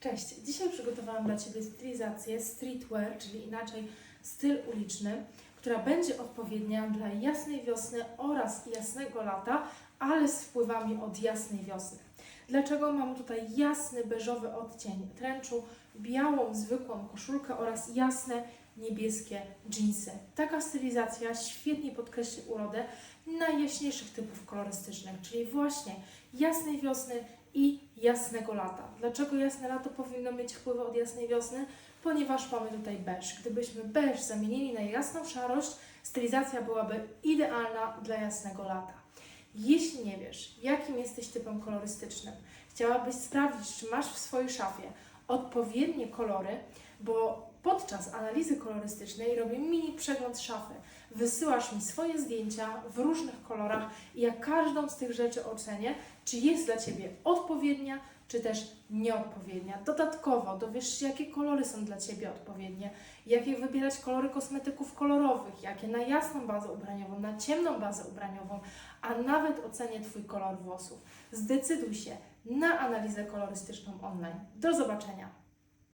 Cześć, dzisiaj przygotowałam dla Ciebie stylizację streetwear, czyli inaczej styl uliczny, która będzie odpowiednia dla jasnej wiosny oraz jasnego lata, ale z wpływami od jasnej wiosny. Dlaczego mam tutaj jasny beżowy odcień trenczu, białą zwykłą koszulkę oraz jasne niebieskie dżinsy. Taka stylizacja świetnie podkreśli urodę najjaśniejszych typów kolorystycznych, czyli właśnie jasnej wiosny i jasnego lata. Dlaczego jasne lato powinno mieć wpływy od jasnej wiosny? Ponieważ mamy tutaj beż. Gdybyśmy beż zamienili na jasną szarość, stylizacja byłaby idealna dla jasnego lata. Jeśli nie wiesz, jakim jesteś typem kolorystycznym, chciałabyś sprawdzić, czy masz w swojej szafie odpowiednie kolory, bo podczas analizy kolorystycznej robię mini przegląd szafy. Wysyłasz mi swoje zdjęcia w różnych kolorach i ja każdą z tych rzeczy ocenię, czy jest dla Ciebie odpowiednia, czy też nieodpowiednia. Dodatkowo dowiesz się, jakie kolory są dla Ciebie odpowiednie, jakie wybierać kolory kosmetyków kolorowych, jakie na jasną bazę ubraniową, na ciemną bazę ubraniową, a nawet ocenię Twój kolor włosów. Zdecyduj się na analizę kolorystyczną online. Do zobaczenia!